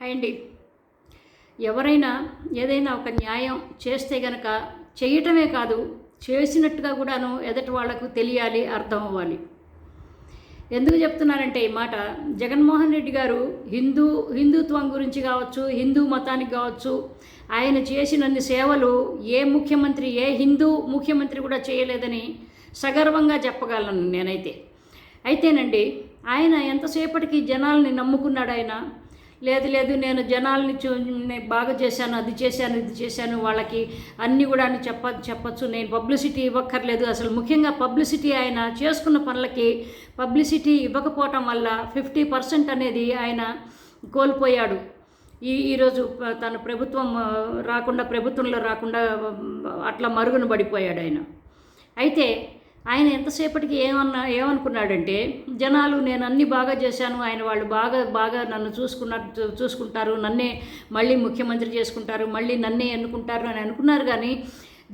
Hi అండి. ఎవరైనా ఏదైనా ఒక న్యాయం చేస్తే గనక చేయటమే కాదు చేసినట్టుగా కూడాను ఎదటి వాళ్ళకు తెలియాలి అర్థం అవ్వాలి. ఎందుకు చెప్తున్నారంటే ఈ మాట జగన్మోహన్ రెడ్డి గారు హిందూ హిందుత్వం గురించి కావచ్చు హిందూ మతానికి కావచ్చు ఆయన చేసినన్ని సేవలు ఏ ముఖ్యమంత్రి ఏ హిందూ ముఖ్యమంత్రి కూడా చేయలేదని సగర్వంగా చెప్పగలను నేనైతే. అయితేనండి ఆయన ఎంతసేపటికి జనాల్ని నమ్ముకున్నాడు ఆయన లేదు లేదు నేను జనాల్ని చూ బాగా చేశాను అది చేశాను ఇది చేశాను వాళ్ళకి అన్నీ కూడా అని చెప్ప చెప్పచ్చు. నేను పబ్లిసిటీ ఇవ్వక్కర్లేదు. అసలు ముఖ్యంగా పబ్లిసిటీ ఆయన చేసుకున్న పనులకి పబ్లిసిటీ ఇవ్వకపోవటం వల్ల ఫిఫ్టీ పర్సెంట్ అనేది ఆయన కోల్పోయాడు. ఈ ఈరోజు తన ప్రభుత్వం రాకుండా ప్రభుత్వంలో రాకుండా అట్లా మరుగున పడిపోయాడు ఆయన. అయితే ఆయన ఎంతసేపటికి ఏమన్నా ఏమనుకున్నాడంటే జనాలు నేను అన్ని బాగా చేశాను ఆయన వాళ్ళు బాగా బాగా నన్ను చూసుకున్నారు చూసుకుంటారు నన్నే మళ్ళీ ముఖ్యమంత్రి చేసుకుంటారు మళ్ళీ నన్నే ఎన్నుకుంటారు అని అనుకున్నారు. కానీ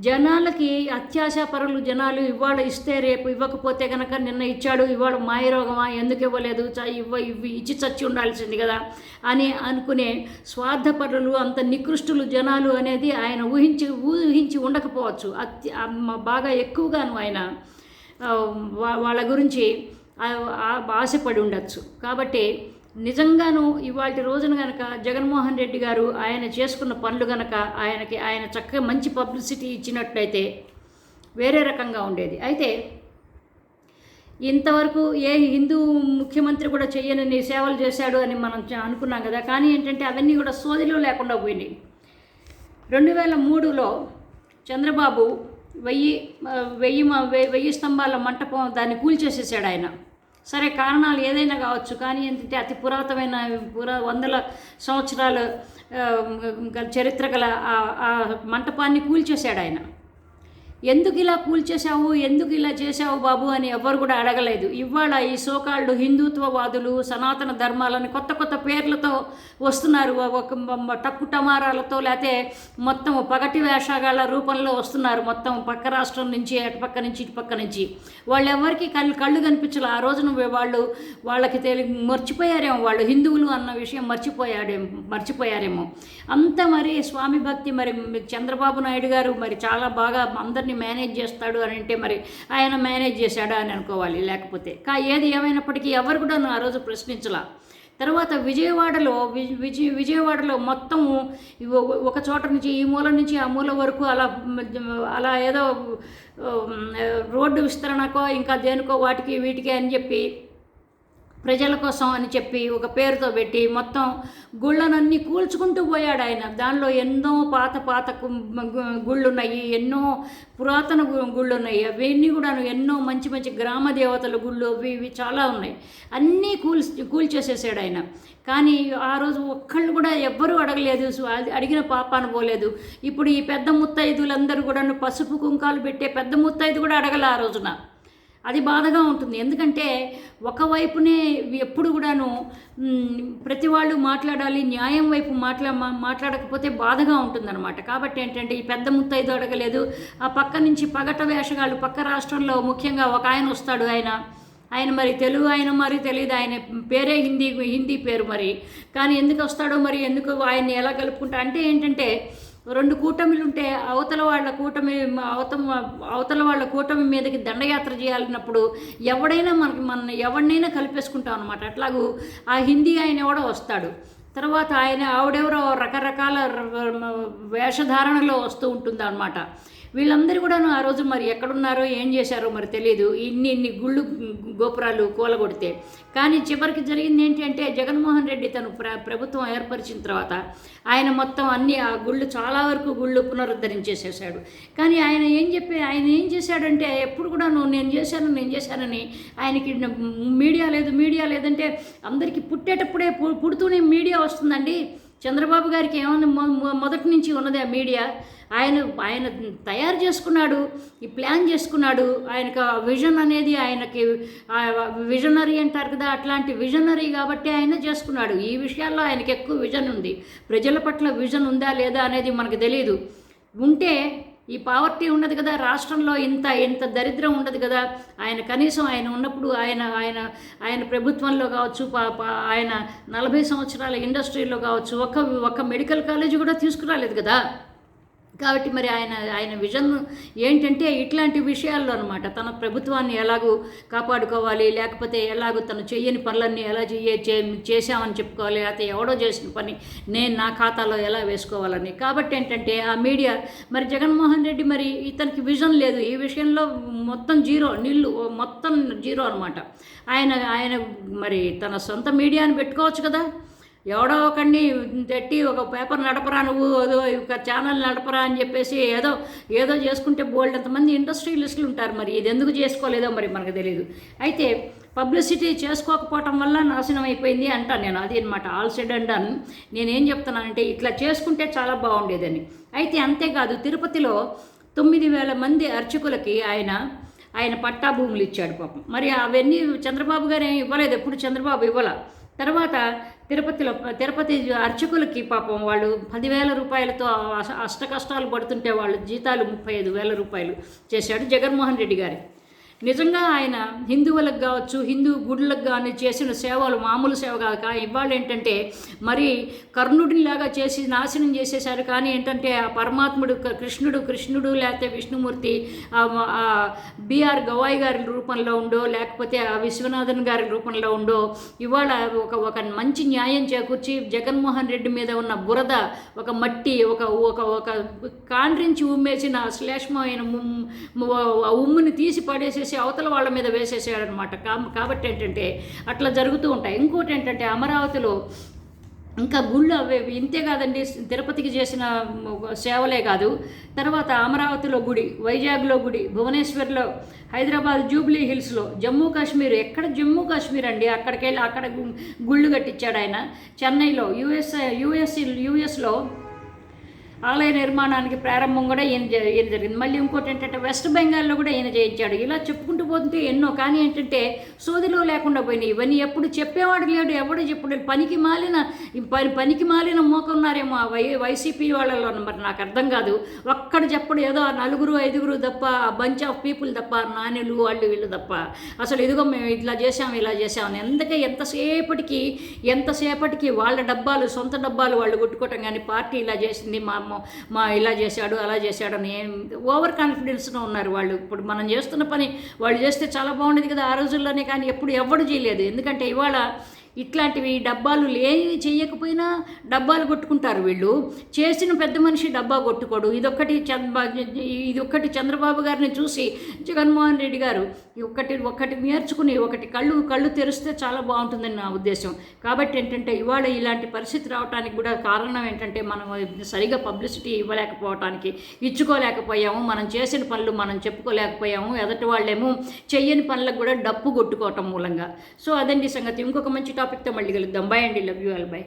జనాలకి అత్యాశాపరులు జనాలు ఇవాళ ఇస్తే రేపు ఇవ్వకపోతే కనుక నిన్న ఇచ్చాడు ఇవాళ మాయరోగమా ఎందుకు ఇవ్వలేదు చ ఇవ్వ ఇవ్వి ఇచ్చి చచ్చి ఉండాల్సింది కదా అని అనుకునే స్వార్థపరులు అంత నికృష్టులు జనాలు అనేది ఆయన ఊహించి ఊహించి ఉండకపోవచ్చు. అత్య బాగా ఎక్కువగాను ఆయన. వాళ్ళ గురించి ఆశపడి ఉండొచ్చు. కాబట్టి నిజంగాను ఇవాళ రోజున గనక జగన్మోహన్ రెడ్డి గారు ఆయన చేసుకున్న పనులు గనక ఆయనకి ఆయన చక్కగా మంచి పబ్లిసిటీ ఇచ్చినట్లయితే వేరే రకంగా ఉండేది. అయితే ఇంతవరకు ఏ హిందూ ముఖ్యమంత్రి కూడా చేయనని సేవలు చేశాడు అని మనం అనుకున్నాం కదా. కానీ ఏంటంటే అవన్నీ కూడా సోదిలో లేకుండా పోయినాయి. రెండు వేల మూడులో చంద్రబాబు వెయ్యి వెయ్యి వెయ్యి స్తంభాల మంటపం దాన్ని కూల్చేసేసాడు ఆయన. సరే కారణాలు ఏదైనా కావచ్చు కానీ ఏంటంటే అతి పురాతనమైన పురా వందల సంవత్సరాలు చరిత్ర గల ఆ- ఆ మంటపాన్ని కూల్చేశాడు ఆయన. ఎందుకు ఇలా కూల్చేశావు ఎందుకు ఇలా చేశావు బాబు అని ఎవ్వరు కూడా అడగలేదు. ఇవాళ ఈ సోకాళ్ళు హిందుత్వవాదులు సనాతన ధర్మాలని కొత్త కొత్త పేర్లతో వస్తున్నారు. ఒక టక్కు టమారాలతో లేకపోతే మొత్తం పగటి వేషగాళ్ళ రూపంలో వస్తున్నారు మొత్తం పక్క రాష్ట్రం నుంచి అటుపక్క నుంచి ఇటు పక్క నుంచి. వాళ్ళు ఎవరికి కళ్ళు కళ్ళు కనిపించలే. ఆ రోజున వాళ్ళు వాళ్ళకి తెలి మర్చిపోయారేమో వాళ్ళు. హిందువులు అన్న విషయం మర్చిపోయాడేమో మర్చిపోయారేమో. అంత మరి స్వామి భక్తి మరి చంద్రబాబు నాయుడు గారు మరి చాలా బాగా అందరినీ మేనేజ్ చేస్తాడు అని అంటే మరి ఆయన మేనేజ్ చేశాడా అని అనుకోవాలి. లేకపోతే కా ఏది ఏమైనప్పటికీ ఎవరు కూడా ఆ రోజు ప్రశ్నించలా. తర్వాత విజయవాడలో విజయ విజయవాడలో మొత్తం ఒక చోట నుంచి ఈ మూల నుంచి ఆ మూల వరకు అలా అలా ఏదో రోడ్డు విస్తరణకో ఇంకా దేనికో వాటికి వీటికి అని చెప్పి ప్రజల కోసం అని చెప్పి ఒక పేరుతో పెట్టి మొత్తం గుళ్ళనన్నీ కూల్చుకుంటూ పోయాడు ఆయన. దానిలో ఎన్నో పాత పాత కు- గుళ్ళు ఉన్నాయి ఎన్నో పురాతన గుళ్ళు ఉన్నాయి అవన్నీ కూడా ఎన్నో మంచి మంచి గ్రామ దేవతల గుళ్ళు అవి ఇవి చాలా ఉన్నాయి. అన్నీ కూల్ కూల్చేసేసాడు ఆయన. కానీ ఆ రోజు ఒక్కళ్ళు కూడా ఎవ్వరూ అడగలేదు. అడిగిన పాపాను పోలేదు. ఇప్పుడు ఈ పెద్ద ముత్తైదులందరూ కూడా పసుపు కుంకాలు పెట్టే పెద్ద ముత్తైదు కూడా అడగల ఆ రోజున. అది బాధగా ఉంటుంది. ఎందుకంటే ఒకవైపునే ఎప్పుడు కూడాను ప్రతి వాళ్ళు మాట్లాడాలి న్యాయం వైపు మాట్లా మాట్లాడకపోతే బాధగా ఉంటుందన్నమాట. కాబట్టి ఏంటంటే ఈ పెద్ద ముత్తైదు అడగలేదు. ఆ పక్క నుంచి పగట వేషగాళ్ళు పక్క రాష్ట్రంలో ముఖ్యంగా ఒక ఆయన వస్తాడు ఆయన. ఆయన మరి తెలుగు ఆయన మరి తెలియదు ఆయన పేరే హిందీ హిందీ పేరు మరి. కానీ ఎందుకు వస్తాడో మరి ఎందుకు ఆయన్ని ఎలా కలుపుకుంటా అంటే ఏంటంటే రెండు కూటమిలు ఉంటే అవతల వాళ్ళ కూటమి అవతల అవతల వాళ్ళ కూటమి మీదకి దండయాత్ర చేయాలన్నప్పుడు ఎవడైనా మనకి మన ఎవరినైనా కలిపేసుకుంటాం అనమాట అట్లాగూ ఆ హిందీ ఆయన ఎవడో వస్తాడు. తర్వాత ఆయన ఆవిడెవరో రకరకాల వేషధారణలో వస్తూ ఉంటుంది అనమాట వీళ్ళందరూ కూడా ఆ రోజు మరి ఎక్కడున్నారో ఏం చేశారో మరి తెలియదు ఇన్ని ఇన్ని గుళ్ళు గోపురాలు కూలగొడితే. కానీ చివరికి జరిగింది ఏంటి అంటే జగన్మోహన్ రెడ్డి తను ప్ర ప్రభుత్వం ఏర్పరిచిన తర్వాత ఆయన మొత్తం అన్ని ఆ గుళ్ళు చాలా వరకు గుళ్ళు పునరుద్ధరించేసేసాడు కానీ ఆయన ఏం చెప్పి ఆయన ఏం చేశాడంటే ఎప్పుడు కూడా నువ్వు నేను చేశాను నేను చేశానని ఆయనకి మీడియా లేదు మీడియా లేదంటే అందరికీ పుట్టేటప్పుడే పు- పుడుతూనే మీడియా వస్తుందండి. చంద్రబాబు గారికి ఏమన్నా మొదటి నుంచి ఉన్నది ఆ మీడియా? ఆయన ఆయన తయారు చేసుకున్నాడు ఈ ప్లాన్ చేసుకున్నాడు ఆయనకు విజన్ అనేది ఆయనకి విజనరీ అంటారు కదా అట్లాంటి విజనరీ కాబట్టి ఆయన చేసుకున్నాడు. ఈ విషయాల్లో ఆయనకి ఎక్కువ విజన్ ఉంది. ప్రజల పట్ల విజన్ ఉందా లేదా అనేది మనకు తెలియదు ఉంటే ఈ పావర్టీ ఉన్నది కదా రాష్ట్రంలో ఇంత ఇంత దరిద్రం ఉండదు కదా ఆయన కనీసం ఆయన ఉన్నప్పుడు ఆయన ఆయన ఆయన ప్రభుత్వంలో కావచ్చు పా- పా- ఆయన నలభై సంవత్సరాల ఇండస్ట్రీలో కావచ్చు ఒక ఒక మెడికల్ కాలేజీ కూడా తీసుకురాలేదు కదా. కాబట్టి మరి ఆయన ఆయన విజన్ ఏంటంటే ఇట్లాంటి విషయాల్లో అనమాట తన ప్రభుత్వాన్ని ఎలాగూ కాపాడుకోవాలి లేకపోతే ఎలాగో తను చేయని పనులన్నీ ఎలా చేయ చే- చేశామని చెప్పుకోవాలి అయితే ఎవడో చేసిన పని నేను నా ఖాతాలో ఎలా వేసుకోవాలని. కాబట్టి ఏంటంటే ఆ మీడియా మరి జగన్మోహన్ రెడ్డి మరి ఇతనికి విజన్ లేదు. ఈ విషయంలో మొత్తం జీరో నీళ్ళు మొత్తం జీరో అనమాట ఆయన ఆయన మరి తన సొంత మీడియాని పెట్టుకోవచ్చు కదా? ఎవడో ఒకడిని తట్టి ఒక పేపర్ నడపరా నువ్వు ఏదో ఒక ఛానల్ నడపరా అని చెప్పేసి ఏదో ఏదో చేసుకుంటే బోల్డ్ అంతమంది ఇండస్ట్రియలిస్టులు ఉంటారు మరి. ఇది ఎందుకు చేసుకోలేదో మరి మనకు తెలియదు అయితే పబ్లిసిటీ చేసుకోకపోవటం వల్ల నాశనం అయిపోయింది అంటాను నేను. అది అనమాట ఆల్ సెడ్ అండ్ డన్ నేనేం చెప్తున్నానంటే ఇట్లా చేసుకుంటే చాలా బాగుండేదని. అయితే అంతేకాదు తిరుపతిలో తొమ్మిది వేల మంది అర్చకులకి ఆయన ఆయన పట్టా భూములు ఇచ్చాడు పాపం. మరి అవన్నీ చంద్రబాబు గారు ఏమి ఇవ్వలేదు. ఎప్పుడు చంద్రబాబు ఇవ్వాల? తర్వాత తిరుపతిలో తిరుపతి అర్చకులకి పాపం వాళ్ళు పదివేల రూపాయలతో అష్ట కష్టాలు పడుతుంటే వాళ్ళు జీతాలు ముప్పై ఐదు వేల రూపాయలు చేశాడు జగన్మోహన్ రెడ్డి గారి. నిజంగా ఆయన హిందువులకు కావచ్చు హిందూ గుడులకు కానీ చేసిన సేవలు మామూలు సేవ కాక ఇవాళ ఏంటంటే మరి కర్ణుడిలాగా చేసి నాశనం చేసేశారు. కానీ ఏంటంటే ఆ పరమాత్ముడు కృష్ణుడు కృష్ణుడు లేకపోతే విష్ణుమూర్తి ఆ బిఆర్ గవాయి గారి రూపంలో ఉండో లేకపోతే ఆ విశ్వనాథన్ గారి రూపంలో ఉండో ఇవాళ ఒక ఒక మంచి న్యాయం చేకూర్చి జగన్మోహన్ రెడ్డి మీద ఉన్న బురద ఒక మట్టి ఒక ఒక ఒక కాండ్రించి ఉమ్మేసిన శ్లేష్మమైన ఆ ఉమ్ముని తీసి పడేసేసి అవతల వాళ్ళ మీద వేసేసాడనమాట కాబట్టి ఏంటంటే అట్లా జరుగుతూ ఉంటాయి. ఇంకోటి ఏంటంటే అమరావతిలో ఇంకా గుళ్ళు అవి ఇంతే కాదండి తిరుపతికి చేసిన సేవలే కాదు. తర్వాత అమరావతిలో గుడి వైజాగ్లో గుడి భువనేశ్వర్లో హైదరాబాద్ జూబ్లీ హిల్స్లో జమ్మూ కాశ్మీర్ ఎక్కడ జమ్మూ కాశ్మీర్ అండి? అక్కడికి వెళ్ళి అక్కడ గు- గుళ్ళు కట్టించాడు ఆయన. చెన్నైలో యుఎస్ యుఎస్ యుఎస్లో ఆలయ నిర్మాణానికి ప్రారంభం కూడా ఈయన ఈయన జరిగింది. మళ్ళీ ఇంకోటి ఏంటంటే వెస్ట్ బెంగాల్లో కూడా ఈయన చేయించాడు ఇలా చెప్పుకుంటూ పోతుంటే ఎన్నో కానీ ఏంటంటే సోదిలో లేకుండా పోయినాయి. ఇవన్నీ ఎప్పుడు చెప్పేవాడు లేడు ఎవడు చెప్పుడు. పనికి మాలిన పని పనికి మాలిన మోకున్నారేమో ఆ వై వైసీపీ వాళ్ళలో మరి నాకు అర్థం కాదు. ఒక్కడు చెప్పడు ఏదో నలుగురు ఐదుగురు తప్ప ఆ బంచ్ ఆఫ్ పీపుల్ తప్ప నాణ్యులు వాళ్ళు వీళ్ళు తప్ప. అసలు ఇదిగో మేము ఇట్లా చేసాం ఇలా చేసామని ఎందుకే ఎంతసేపటికి ఎంతసేపటికి వాళ్ళ డబ్బాలు సొంత డబ్బాలు వాళ్ళు కొట్టుకోవటం కానీ పార్టీ ఇలా చేసింది మా మా- మా ఇలా చేశాడు అలా చేశాడు అని ఓవర్ కాన్ఫిడెన్స్గా ఉన్నారు వాళ్ళు. ఇప్పుడు మనం చేస్తున్న పని వాళ్ళు చేస్తే చాలా బాగుండేది కదా ఆ రోజుల్లోనే కానీ ఎప్పుడు ఎవ్వడు చేయలేదు. ఎందుకంటే ఇవాళ ఇట్లాంటివి డబ్బాలు లేని చేయకపోయినా డబ్బాలు కొట్టుకుంటారు వీళ్ళు. చేసిన పెద్ద మనిషి డబ్బా కొట్టుకోడు. ఇదొక్కటి చంద్ర ఇది ఒక్కటి చంద్రబాబు గారిని చూసి జగన్మోహన్ రెడ్డి గారు ఒక్కటి ఒక్కటి నేర్చుకుని ఒకటి కళ్ళు కళ్ళు తెరిస్తే చాలా బాగుంటుందని నా ఉద్దేశం. కాబట్టి ఏంటంటే ఇవాళ ఇలాంటి పరిస్థితి రావడానికి కూడా కారణం ఏంటంటే మనం సరిగా పబ్లిసిటీ ఇవ్వలేకపోవటానికి ఇచ్చుకోలేకపోయాము. మనం చేసిన పనులు మనం చెప్పుకోలేకపోయాము. ఎదటి వాళ్ళేమో చెయ్యని పనులకు కూడా డప్పు కొట్టుకోవటం మూలంగా. సో అదండి సంగతి. ఇంకొక మంచి టాపిక్తో మళ్ళీ కలుద్దాం. బాయ్ అండి. Love you all bye